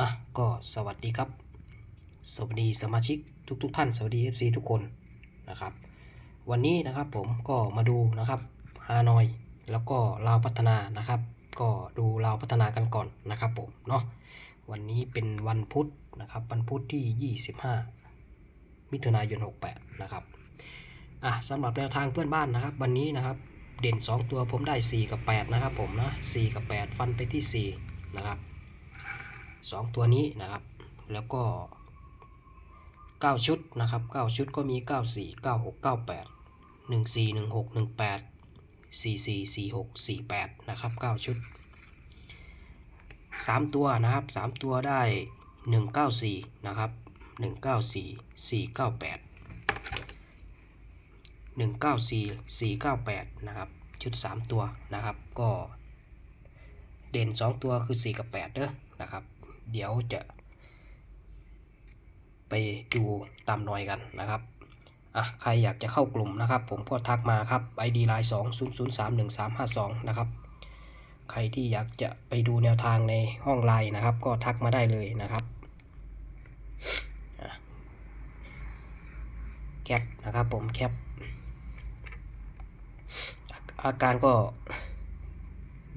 อะก็สวัสดีครับ สวัสดีสมาชิกทุกๆทท่าน สวัสดี FC ทุกคนนะครับ วันนี้นะครับผมก็มาดูนะครับฮานอยแล้วก็ลาวพัฒนานะครับ ก็ดูลาวพัฒนากันก่อนนะครับผมเนาะวันนี้เป็นวันพุธนะครับวันพุธที่ 25 มิถุนายน 68 นะครับอะสำหรับแนวทางเพื่อนบ้านนะครับ วันนี้นะครับเด่น 2 ตัวผมได้ 4 กับ 8 นะครับผมนะ4กับ 8 ฟันไปที่ 4 นะครับ 2 ตัวนี้นะครับ แล้วก็ 9 ชุดนะครับ 9 ชุดก็มี 94 96 98 14 16 18 44 46 48 นะครับ 9 ชุด 3 ตัวนะครับ 3 ตัวได้ 194 นะครับ 194 498 194 498 นะครับ ชุด 3 ตัวนะครับก็เด่น 2 ตัวคือ 4 กับ 8 เด้อนะครับ เดี๋ยวจะไปดูตามหน่อยกันนะครับอะใครอยากจะเข้ากลุ่มนะครับ ผมก็ทักมาครับ ID line 2 0 0 3 1 3 5 2นะครับ ใครที่อยากจะไปดูแนวทางในห้องไลน์นะครับ ก็ทักมาได้เลยนะครับแคปนะครับผมแคปอาการก็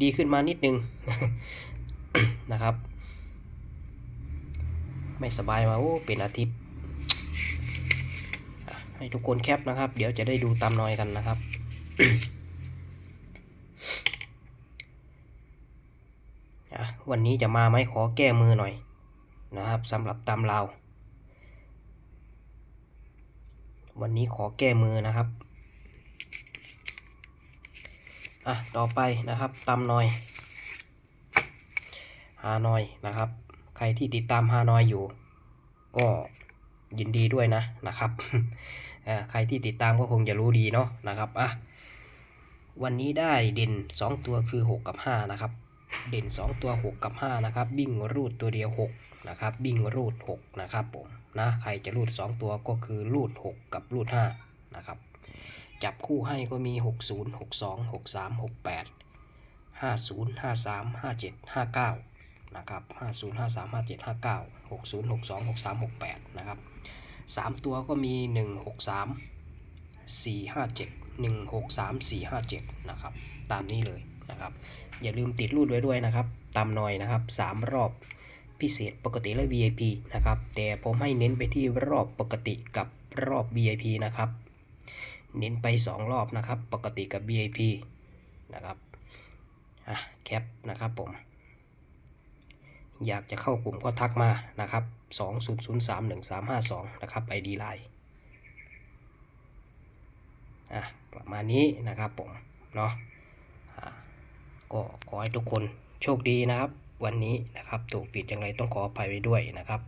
ดีขึ้นมานิดนึงนะครับ ไม่สบายมาโอ้เป็นอาทิตย์ให้ทุกคนแคปนะครับ เดี๋ยวจะได้ดูตามนอยกันนะครับ วันนี้จะมาไหมขอแก้มือหน่อยนะครับสำหรับตามเราวันนี้ขอแก้มือนะครับ อะ ต่อไปนะครับตามนอยฮานอยนะครับ รที่ติดตามฮานอยอยู่ ก็ยินดีด้วยนะนะครับใครที่ติดตามก็คงจะรู้ดีเนาะนะครับอะวันนี้ได้เด่น 2 ตัวคือ 6 กับ 5 นะครับ เด่น 2 ตัว 6 กับ 5 นะครับบิ่งรูดตัวเดียว 6 นะครับบิ่งรูด 6 นะครับผมนะใครจะรูด 2 ตัวก็คือรูด 6 กับรูด 5 นะครับ จับคู่ให้ก็มี 60 62 63 68 50 53 57 59 นะครับ 50 53 57 59 60 62 63 68 นะครับ 3 ตัวก็มี 1 6 3 4 5 7 1 6 3 4 5 7 นะครับ ตามนี้เลยนะครับ อย่าลืมติดรูดไว้ด้วยนะครับ ตามหน่อยนะครับ 3 รอบพิเศษปกติและ VIP นะครับ แต่ผมให้เน้นไปที่รอบปกติกับรอบ VIP นะครับ เน้นไป 2 รอบนะครับ ปกติกับ VIP นะครับ อะ แคปนะครับผม อยากจะเข้ากลุ่มก็ทักมานะครับ2 0 0 3 1 3 5 2นะครับ ID Line อะประมาณนี้นะครับผมเนาะะก็ขอให้ทุกคนโชคดีนะครับ วันนี้นะครับถูกปิดอย่างไรต้องขออภัยไว้ด้วยนะครับ